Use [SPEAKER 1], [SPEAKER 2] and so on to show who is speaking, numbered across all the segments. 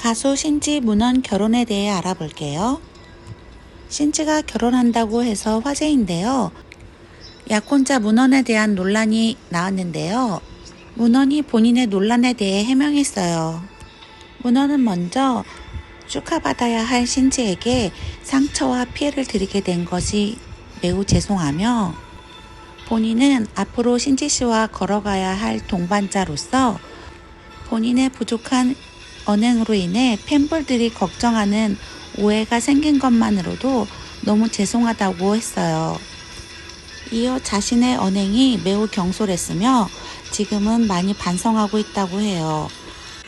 [SPEAKER 1] 가수 신지 문원 결혼에 대해 알아볼게요. 신지가 결혼한다고 해서 화제인데요. 약혼자 문원에 대한 논란이 나왔는데요. 문원이 본인의 논란에 대해 해명했어요. 문원은 먼저 축하받아야 할 신지에게 상처와 피해를 드리게 된 것이 매우 죄송하며 본인은 앞으로 신지 씨와 걸어가야 할 동반자로서 본인의 부족한 언행으로 인해 팬분들이 걱정하는 오해가 생긴 것만으로도 너무 죄송하다고 했어요. 이어 자신의 언행이 매우 경솔했으며 지금은 많이 반성하고 있다고 해요.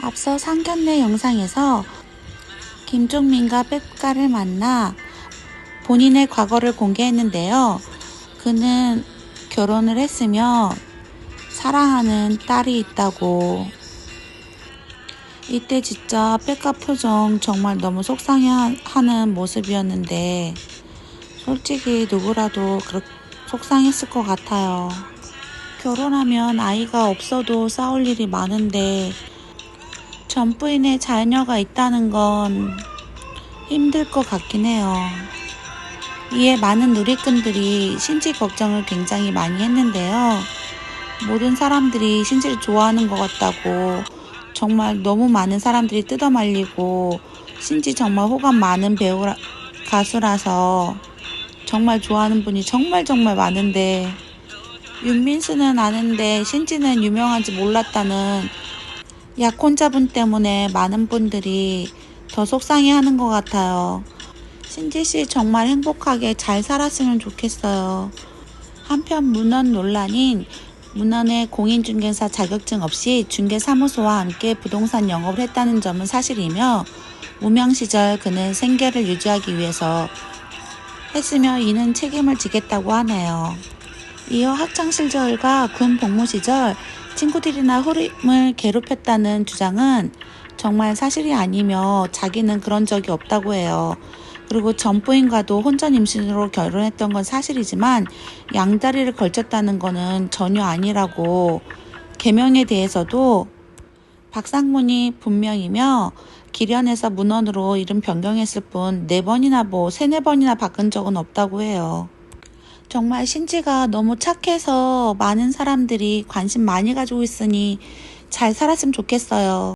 [SPEAKER 1] 앞서 상견례 영상에서 김종민과 백가를 만나 본인의 과거를 공개했는데요. 그는 결혼을 했으며 사랑하는 딸이 있다고 이때 진짜 백가 표정 정말 너무 속상해하는 모습이었는데 솔직히 누구라도 그렇게 속상했을 것 같아요. 결혼하면 아이가 없어도 싸울 일이 많은데 전 부인의 자녀가 있다는 건 힘들 것 같긴 해요. 이에 많은 누리꾼들이 신지 걱정을 굉장히 많이 했는데요. 모든 사람들이 신지를 좋아하는 것 같다고 정말 너무 많은 사람들이 뜯어말리고 신지 정말 호감 많은 배우 가수라서 정말 좋아하는 분이 정말 정말 많은데 윤민수는 아는데 신지는 유명한지 몰랐다는 약혼자분 때문에 많은 분들이 더 속상해하는 것 같아요. 신지 씨 정말 행복하게 잘 살았으면 좋겠어요. 한편 문헌 논란인 문헌의 공인중개사 자격증 없이 중개사무소와 함께 부동산 영업을 했다는 점은 사실이며 무명 시절 그는 생계를 유지하기 위해서 했으며 이는 책임을 지겠다고 하네요. 이어 학창 시절과 군 복무 시절 친구들이나 후임을 괴롭혔다는 주장은 정말 사실이 아니며 자기는 그런 적이 없다고 해요. 그리고 전부인과도 혼전 임신으로 결혼했던 건 사실이지만 양다리를 걸쳤다는 거는 전혀 아니라고 개명에 대해서도 박상문이 분명이며 기련에서 문헌으로 이름 변경했을 뿐 네 번이나 뭐 세네 번이나 바꾼 적은 없다고 해요. 정말 신지가 너무 착해서 많은 사람들이 관심 많이 가지고 있으니 잘 살았으면 좋겠어요.